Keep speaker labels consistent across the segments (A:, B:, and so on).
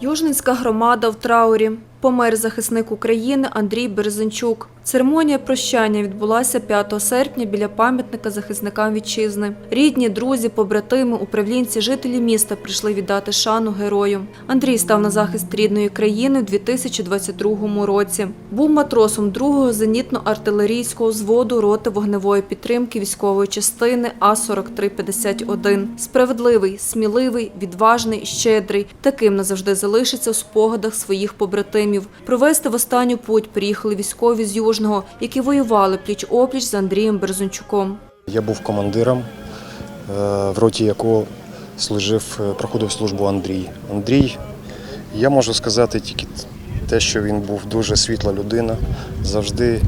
A: Южненська громада в траурі. Помер захисник України Андрій Березенчук. Церемонія прощання відбулася 5 серпня біля пам'ятника захисникам вітчизни. Рідні, друзі, побратими, управлінці, жителі міста прийшли віддати шану герою. Андрій став на захист рідної країни у 2022 році. Був матросом 2-го зенітно-артилерійського взводу роти вогневої підтримки військової частини А-4351. Справедливий, сміливий, відважний, щедрий. Таким назавжди залишиться у спогадах своїх побратимів. Провести в останню путь приїхали військові з Южного, які воювали пліч-опліч з Андрієм Березунчуком.
B: Я був командиром, е, в роті якого служив, е, проходив службу Андрій. Андрій, я можу сказати тільки те, що він був дуже світла людина, завжди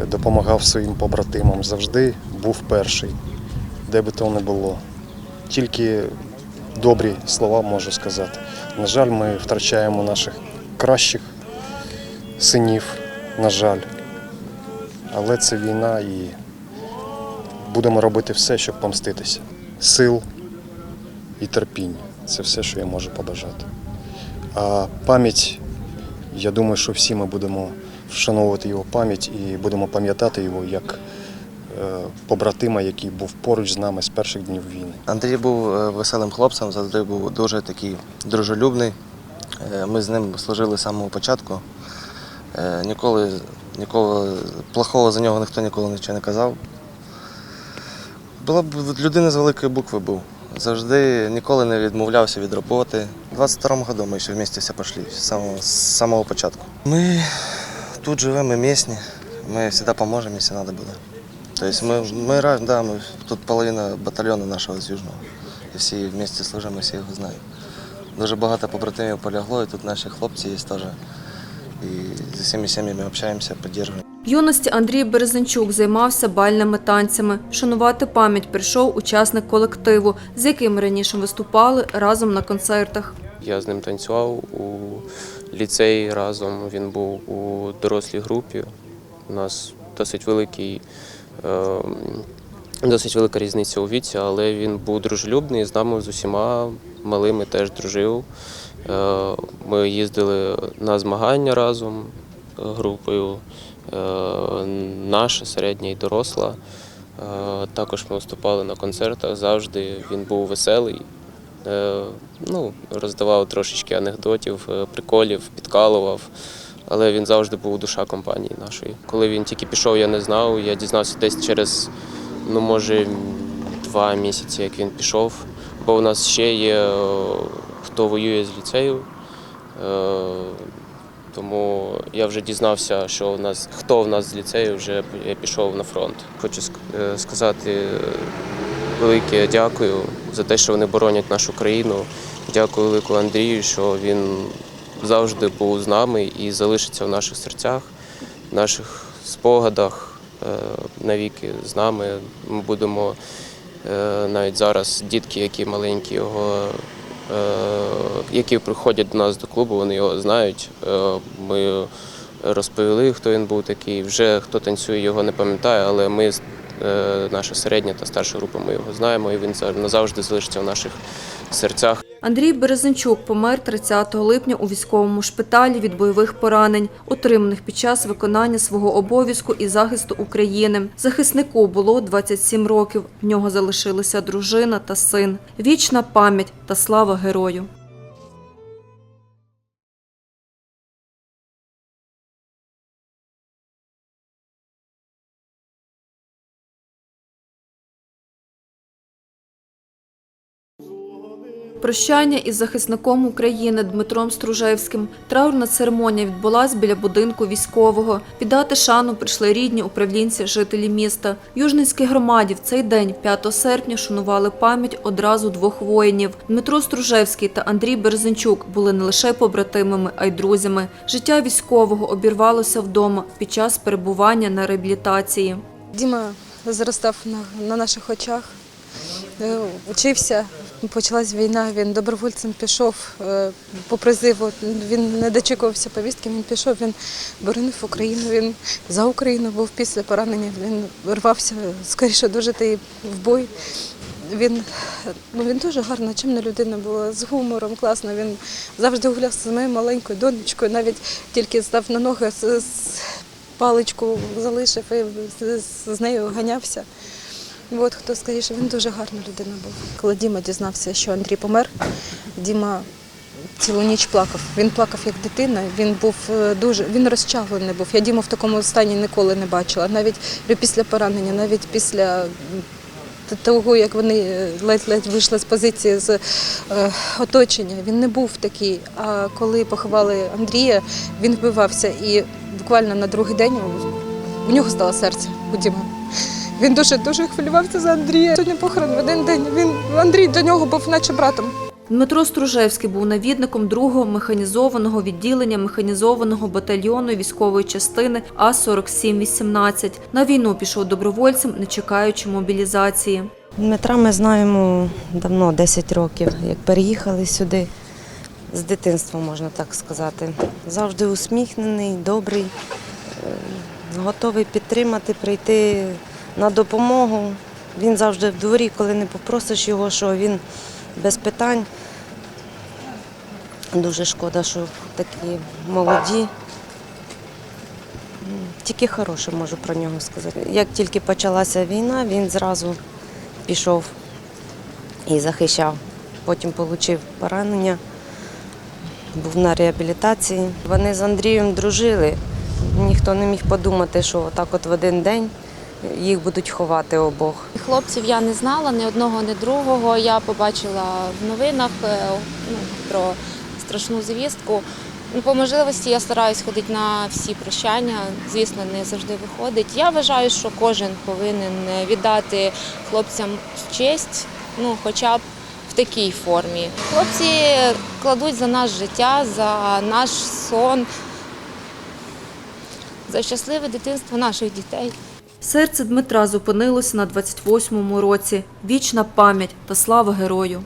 B: е, допомагав своїм побратимам, завжди був перший, де би то не було. Тільки добрі слова можу сказати. На жаль, ми втрачаємо наших кращих синів, на жаль. Але це війна і будемо робити все, щоб помститися. Сил і терпіння це все, що я можу побажати. А пам'ять, я думаю, що всі ми будемо вшановувати його пам'ять і будемо пам'ятати його як е, побратима, який був поруч з нами з перших днів війни.
C: Андрій був е, веселим хлопцем, завжди був дуже такий дружелюбний. Е, Ми з ним служили з самого початку. Е, Ніколи, ніколи плохого за нього ніхто ніколи нічого не казав. Була б людина з великої букви був. Завжди ніколи не відмовлявся від роботи. У 22-му году ми ще вместе все пішли з самого, з самого початку. Ми тут живемо, ми місні, ми завжди допоможемо, якщо треба буде. Тобто ми, ми, да, ми тут половина батальйону нашого з Южного. І всі вместе служимо, всі його знають. Дуже багато побратимів полягло, і тут наші хлопці є теж. І з усіма сім'ями общаємося, підтримуємо.
A: В юності Андрій Березенчук займався бальними танцями. Шанувати пам'ять прийшов учасник колективу, з яким раніше виступали разом на концертах.
D: Я з ним танцював у ліцеї разом. Він був у дорослій групі. У нас досить великий, е, досить велика різниця у віці, але він був дружелюбний, з нами з усіма малими теж дружив. Е, Ми їздили на змагання разом е, групою. е, Наша, середня і доросла. Також ми виступали на концертах завжди. Він був веселий. Ну, роздавав трошечки анекдотів, приколів, підкалував. Але він завжди був душа компанії нашої. Коли він тільки пішов, я не знав. Я дізнався десь через, ну може, два місяці, як він пішов. Бо у нас ще є е, хто воює з ліцею. Е, Тому я вже дізнався, що у нас хто в нас з ліцею вже пішов на фронт. Хочу е, сказати велике дякую за те, що вони боронять нашу країну. Дякую велику Андрію, що він завжди був з нами і залишиться в наших серцях, в наших спогадах навіки з нами. Ми будемо е, навіть зараз дітки, які маленькі його. е, Які приходять до нас до клубу, вони його знають. Е, Ми розповіли, хто він був такий. Вже хто танцює, його не пам'ятає, але ми Е, наша середня та старша група. Ми його знаємо, і він за- назавжди залишиться в наших серцях.
A: Андрій Березенчук помер 30 липня у військовому шпиталі від бойових поранень, отриманих під час виконання свого обов'язку і захисту України. Захиснику було 27 років. В нього залишилися дружина та син. Вічна пам'ять та слава герою. Прощання із захисником України Дмитром Стружевським. Траурна церемонія відбулась біля будинку військового. Віддати шану прийшли рідні управлінці, жителі міста. В Южницькій громаді в цей день, 5 серпня, шанували пам'ять одразу двох воїнів. Дмитро Стружевський та Андрій Березенчук були не лише побратимами, а й друзями. Життя військового обірвалося вдома під час перебування на реабілітації.
E: Діма зростав на, на наших очах, е, учився. Почалась війна, він добровольцем пішов е, по призиву. Він не дочекувався повістки, він пішов, він боронив Україну, він за Україну був після поранення, він рвався скоріше дожити в бой. Він, ну, він дуже гарна, чимна людина була, з гумором, класно. Він завжди гуляв з моєю маленькою донечкою, навіть тільки став на ноги, з, паличку залишив і з нею ганявся. От хто скажіше, він дуже гарна людина був. Коли Діма дізнався, що Андрій помер, Діма цілу ніч плакав. Він плакав як дитина. Він був е, дуже він розчавлений був. Я Діму в такому стані ніколи не бачила. Навіть після поранення, навіть після того, як вони е, ледь-ледь вийшли з позиції з е, оточення. Він не був такий. А коли поховали Андрія, він вбивався. І буквально на другий день у нього стало серце у Діма. Він дуже дуже хвилювався за Андрія. Сьогодні похорон в один день. Він Андрій до нього був наче братом.
A: Дмитро Стружевський був навідником другого механізованого відділення механізованого батальйону військової частини А-4718. На війну пішов добровольцем, не чекаючи мобілізації.
F: Дмитра ми знаємо давно, 10 років, як переїхали сюди. З дитинства, можна так сказати. Завжди усміхнений, добрий, е, готовий підтримати, прийти на допомогу. Він завжди в дворі, коли не попросиш його, що він без питань. Дуже шкода, що такі молоді. Тільки хороше можу про нього сказати. Як тільки почалася війна, він зразу пішов і захищав. Потім отримав поранення, був на реабілітації. Вони з Андрієм дружили. Ніхто не міг подумати, що отак от в один день їх будуть ховати обох.
G: Хлопців я не знала ні одного, ні другого. Я побачила в новинах е, ну, про страшну звістку. Ну, По можливості я стараюсь ходити на всі прощання. Звісно, не завжди виходить. Я вважаю, що кожен повинен віддати хлопцям честь, ну хоча б в такій формі. Хлопці кладуть за наше життя, за наш сон, за щасливе дитинство наших дітей.
A: Серце Дмитра зупинилося на 28-му році. Вічна пам'ять та слава герою.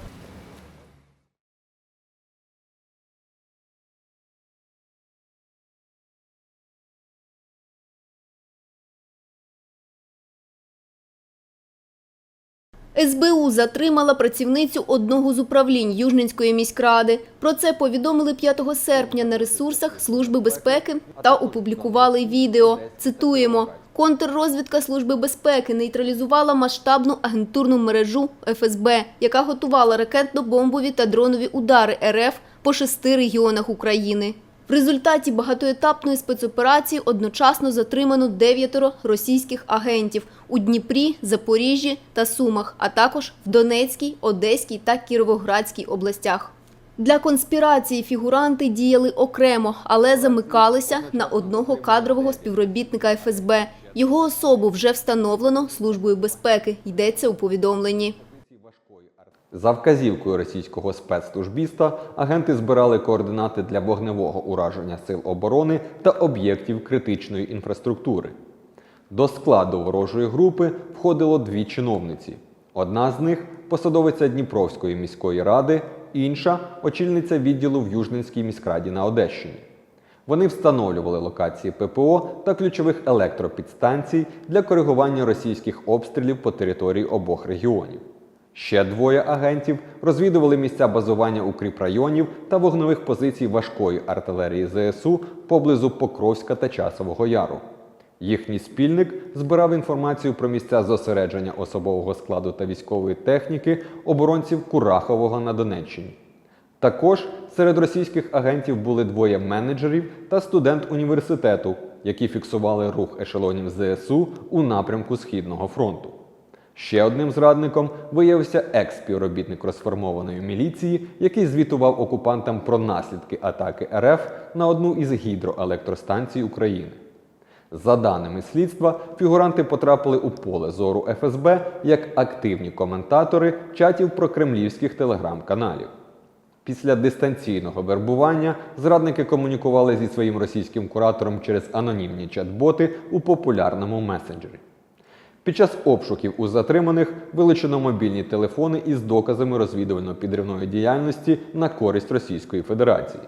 H: СБУ затримала працівницю одного з управлінь Южненської міськради. Про це повідомили 5 серпня на ресурсах Служби безпеки та опублікували відео. Цитуємо. Контррозвідка Служби безпеки нейтралізувала масштабну агентурну мережу ФСБ, яка готувала ракетно-бомбові та дронові удари РФ по шести регіонах України. В результаті багатоетапної спецоперації одночасно затримано дев'ятеро російських агентів у Дніпрі, Запоріжжі та Сумах, а також в Донецькій, Одеській та Кіровоградській областях. Для конспірації фігуранти діяли окремо, але замикалися на одного кадрового співробітника ФСБ. Його особу вже встановлено Службою безпеки, йдеться у повідомленні.
I: За вказівкою російського спецслужбіста агенти збирали координати для вогневого ураження сил оборони та об'єктів критичної інфраструктури. До складу ворожої групи входило дві чиновниці. Одна з них посадовиця Дніпровської міської ради, інша очільниця відділу в Южненській міськраді на Одещині. Вони встановлювали локації ППО та ключових електропідстанцій для коригування російських обстрілів по території обох регіонів. Ще двоє агентів розвідували місця базування укріпрайонів та вогневих позицій важкої артилерії ЗСУ поблизу Покровська та Часового Яру. Їхній спільник збирав інформацію про місця зосередження особового складу та військової техніки оборонців Курахового на Донеччині. Також серед російських агентів були двоє менеджерів та студент університету, які фіксували рух ешелонів ЗСУ у напрямку Східного фронту. Ще одним зрадником виявився екс-співробітник розформованої міліції, який звітував окупантам про наслідки атаки РФ на одну із гідроелектростанцій України. За даними слідства, фігуранти потрапили у поле зору ФСБ як активні коментатори чатів про кремлівських телеграм-каналів. Після дистанційного вербування зрадники комунікували зі своїм російським куратором через анонімні чат-боти у популярному месенджері. Під час обшуків у затриманих вилучено мобільні телефони із доказами розвідувально-підривної діяльності на користь Російської Федерації.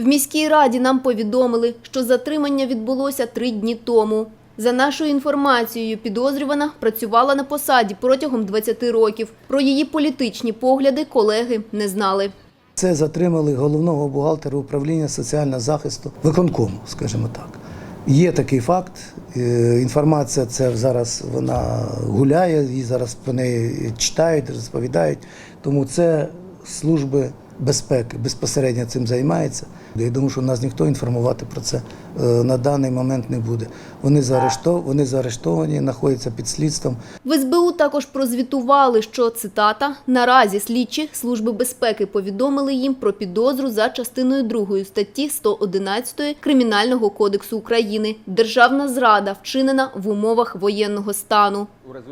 H: В міській раді нам повідомили, що затримання відбулося три дні тому. За нашою інформацією, підозрювана працювала на посаді протягом 20 років. Про її політичні погляди колеги не знали.
J: Це затримали головного бухгалтера управління соціального захисту виконкому, скажімо так. Є такий факт. е, Інформація це зараз вона гуляє, її зараз по неї читають, розповідають. Тому це служби безпеки безпосередньо цим займається. Я думаю, що нас ніхто інформувати про це е, на даний момент не буде. Вони заарештовані, вони заарештовані, знаходяться під слідством.
H: В СБУ також прозвітували, що цитата наразі слідчі служби безпеки повідомили їм про підозру за частиною 2 статті 111 Кримінального кодексу України. Державна зрада вчинена в умовах воєнного стану.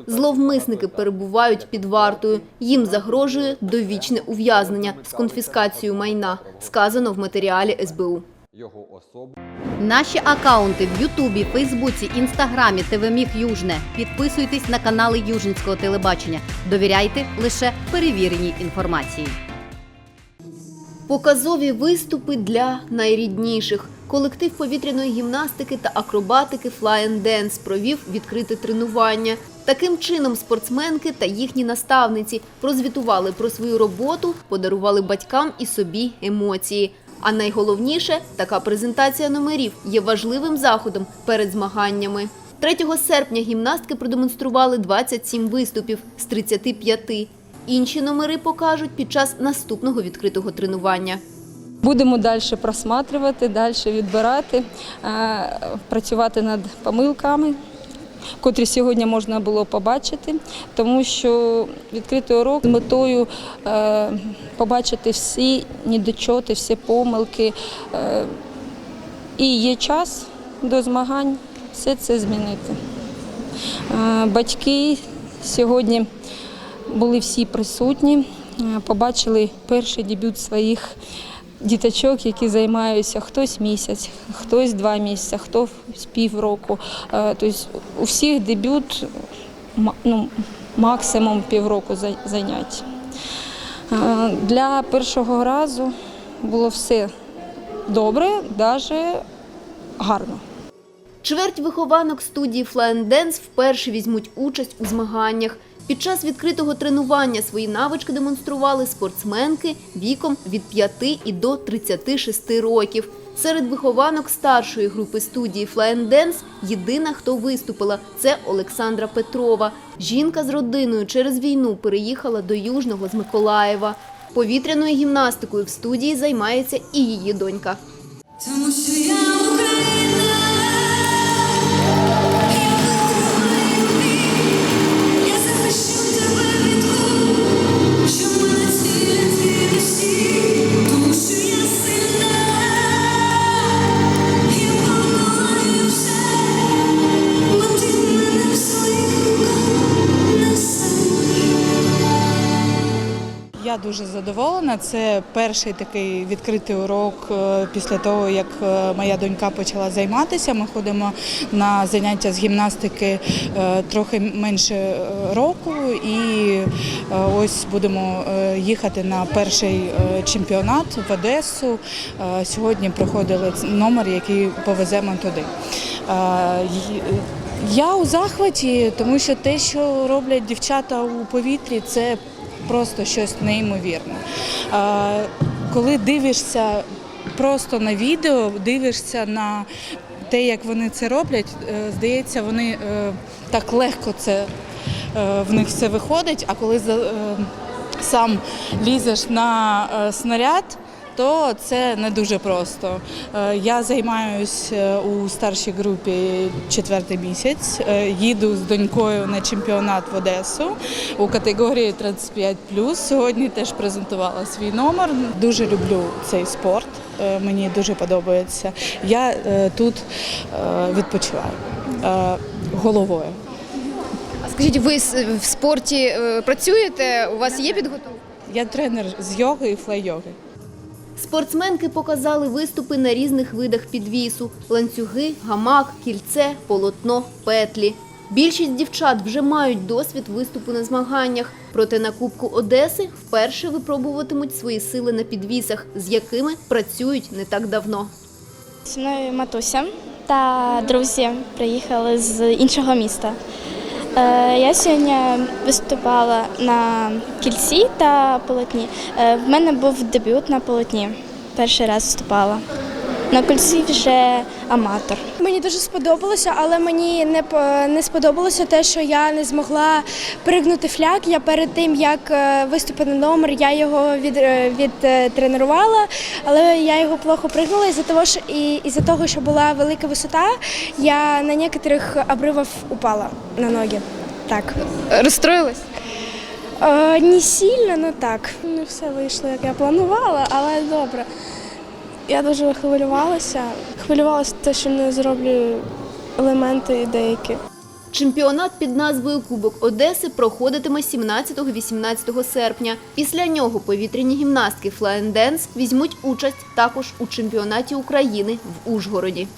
H: Зловмисники перебувають під вартою. Їм загрожує довічне ув'язнення з конфіскацією майна, сказано в матеріалі СБУ.
K: Наші акаунти в Ютубі, Фейсбуці, Інстаграмі, ТВ Южне. Підписуйтесь на канали Южницького телебачення. Довіряйте лише перевіреній інформації.
H: Показові виступи для найрідніших. Колектив повітряної гімнастики та акробатики Fly and Dance провів відкрите тренування. Таким чином спортсменки та їхні наставниці прозвітували про свою роботу, подарували батькам і собі емоції. А найголовніше, така презентація номерів є важливим заходом перед змаганнями. 3 серпня гімнастки продемонстрували 27 виступів з 35. Інші номери покажуть під час наступного відкритого тренування.
E: Будемо далі просматривати, далі відбирати, е, працювати над помилками, котрі сьогодні можна було побачити, тому що відкритий урок з метою е, побачити всі недочоти, всі помилки. е, І є час до змагань все це змінити. Е, Батьки сьогодні були всі присутні, побачили перший дебют своїх діточок, які займаються хтось місяць, хтось два місяці, хто півроку. Е, Тобто у всіх дебют ну, максимум півроку занять. Е, Для першого разу було все добре, навіть гарно.
H: Чверть вихованок студії Fly and Dance вперше візьмуть участь у змаганнях. Під час відкритого тренування свої навички демонстрували спортсменки віком від 5 і до 36 років. Серед вихованок старшої групи студії Dance єдина, хто виступила, це Олександра Петрова. Жінка з родиною через війну переїхала до Южного з Миколаєва. Повітряною гімнастикою в студії займається і її донька.
L: Тому що я
M: задоволена. Це перший такий відкритий урок е, після того, як е, моя донька почала займатися. Ми ходимо на заняття з гімнастики е, трохи менше року, і ось будемо їхати на перший чемпіонат в Одесу. Сьогодні проходили номер, який повеземо туди. Я у захваті, тому що те, що роблять дівчата у повітрі, це просто щось неймовірне. Коли дивишся просто на відео, дивишся на те, як вони це роблять, е, здається, вони е, так легко це е, в них все виходить, а коли сам лізеш на снаряд, то це не дуже просто. Е, Я займаюся у старшій групі четвертий місяць. Е, Їду з донькою на чемпіонат в Одесу у категорії 35+. Сьогодні теж презентувала свій номер. Дуже люблю цей спорт. Е, Мені дуже подобається. Я е, тут е, відпочиваю е, головою.
N: А скажіть, ви в спорті е, працюєте? У вас є підготовка?
M: Я тренер з йоги і флей-йоги.
H: Спортсменки показали виступи на різних видах підвісу: ланцюги, гамак, кільце, полотно, петлі. Більшість дівчат вже мають досвід виступу на змаганнях, проте на Кубку Одеси вперше випробуватимуть свої сили на підвісах, з якими працюють не так давно.
O: Зі мною матуся. та друзі приїхали з іншого міста. Е, Я сьогодні виступала на кільці та полотні. Е, В мене був дебют на полотні. Перший раз виступала. На кільці вже аматор.
P: Мені дуже сподобалося, але мені не не сподобалося те, що я не змогла пригнути фляг. Я перед тим як е, виступити номер, я його від, е, відтренувала, але я його плохо пригнула із-за того, що і із-за того, що була велика висота, я на некоторих обривах упала на ноги. Так.
N: Розстроїлась?
P: Е, не сильно, але так. Не все вийшло, як я планувала, але добре. Я дуже хвилювалася. Хвилювалася те, що не зроблю елементи деякі.
H: Чемпіонат під назвою Кубок Одеси проходитиме 17-18 серпня. Після нього повітряні гімнастки Флаєнденс візьмуть участь також у чемпіонаті України в Ужгороді.